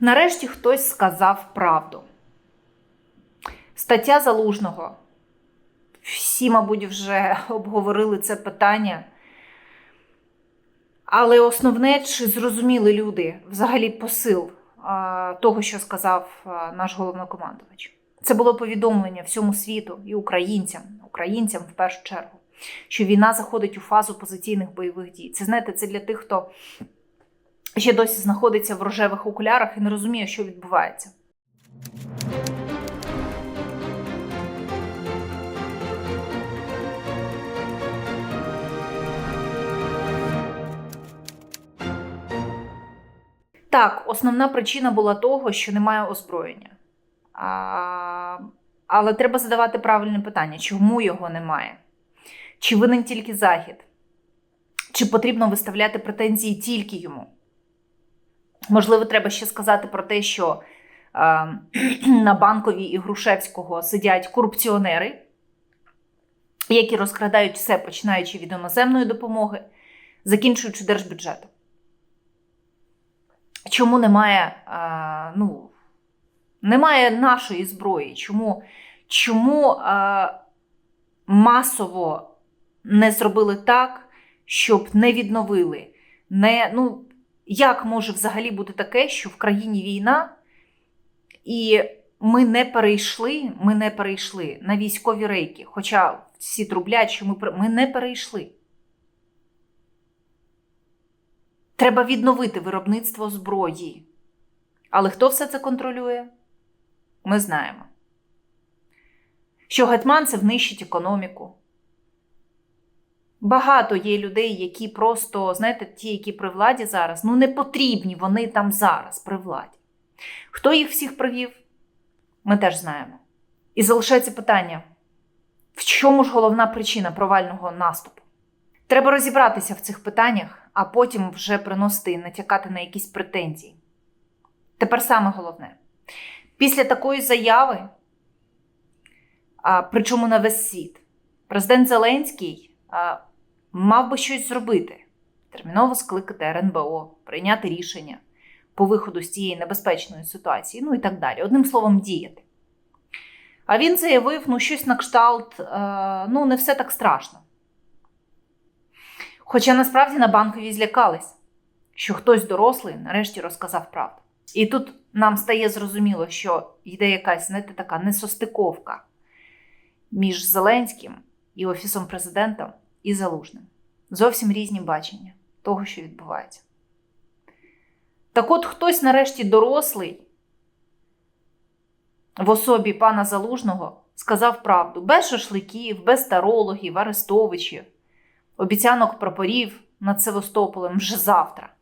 Нарешті хтось сказав правду. Стаття залужного. Всі, мабуть, вже обговорили це питання. Але основне, чи зрозуміли люди взагалі посил а, того, що сказав а, наш головнокомандувач. Це було повідомлення всьому світу і українцям, українцям в першу чергу, що війна заходить у фазу позиційних бойових дій. Це знаєте, це для тих, хто ще досі знаходиться в рожевих окулярах і не розуміє, що відбувається. Так, основна причина була того, що немає озброєння. А, але треба задавати правильне питання: чому його немає? Чи винен тільки Захід? Чи потрібно виставляти претензії тільки йому? Можливо, треба ще сказати про те, що е, на банковій і Грушевського сидять корупціонери, які розкрадають все, починаючи від іноземної допомоги, закінчуючи держбюджетом. Чому немає, е, ну, немає нашої зброї? Чому, чому е, масово не зробили так, щоб не відновили? Не, ну, як може взагалі бути таке, що в країні війна, і ми не перейшли, ми не перейшли на військові рейки? Хоча всі трублять, що ми, ми не перейшли. Треба відновити виробництво зброї. Але хто все це контролює? Ми знаємо. Що гетьманцев нищить економіку. Багато є людей, які просто, знаєте, ті, які при владі зараз, ну не потрібні вони там зараз при владі. Хто їх всіх привів, ми теж знаємо. І залишається питання: в чому ж головна причина провального наступу? Треба розібратися в цих питаннях, а потім вже приносити і натякати на якісь претензії. Тепер саме головне: після такої заяви, а, причому на весь світ, президент Зеленський мав би щось зробити, терміново скликати РНБО, прийняти рішення по виходу з цієї небезпечної ситуації, ну і так далі. Одним словом, діяти. А він заявив, ну, щось на кшталт, е, ну, не все так страшно. Хоча насправді на банковій злякались, що хтось дорослий нарешті розказав правду. І тут нам стає зрозуміло, що йде якась, знаєте, така несостиковка між Зеленським і Офісом президента і Залужним. Зовсім різні бачення того, що відбувається. Так от хтось нарешті дорослий в особі пана Залужного сказав правду без шашликів, без тарологів, арестовичів, обіцянок прапорів над Севастополем вже завтра.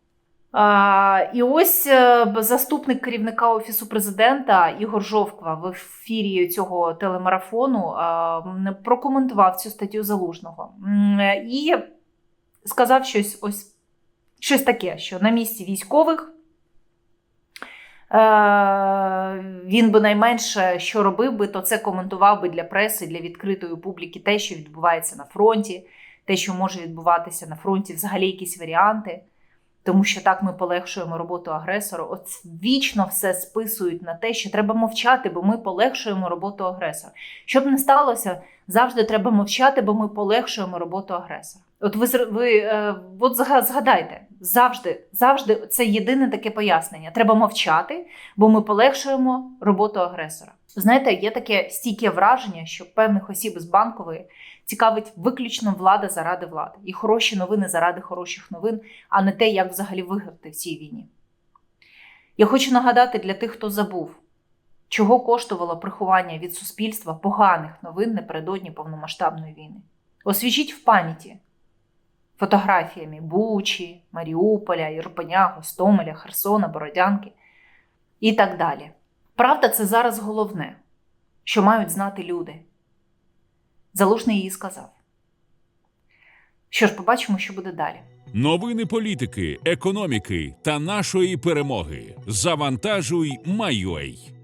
А, і ось е, заступник керівника Офісу президента Ігор Жовква в ефірі цього телемарафону прокоментував цю статтю Залужного і сказав щось ось щось таке, що на місці військових Е, він би найменше що робив би, то це коментував би для преси, для відкритої публіки те, що відбувається на фронті, те, що може відбуватися на фронті, взагалі якісь варіанти. Тому що так ми полегшуємо роботу агресору. От вічно все списують на те, що треба мовчати, бо ми полегшуємо роботу агресора. Щоб не сталося, завжди треба мовчати, бо ми полегшуємо роботу агресора. От ви ви е, от згадайте, завжди, завжди це єдине таке пояснення. Треба мовчати, бо ми полегшуємо роботу агресора. Знаєте, є таке стійке враження, що певних осіб із банкової цікавить виключно влада заради влади і хороші новини заради хороших новин, а не те, як взагалі виграти в цій війні. Я хочу нагадати для тих, хто забув, чого коштувало приховання від суспільства поганих новин напередодні повномасштабної війни. Освіжіть в пам'яті фотографіями Бучі, Маріуполя, Ірпеня, Гостомеля, Херсона, Бородянки і так далі. Правда, це зараз головне, що мають знати люди. Залужний її сказав. Що ж, побачимо, що буде далі. Новини політики, економіки та нашої перемоги. Завантажуй, Майой.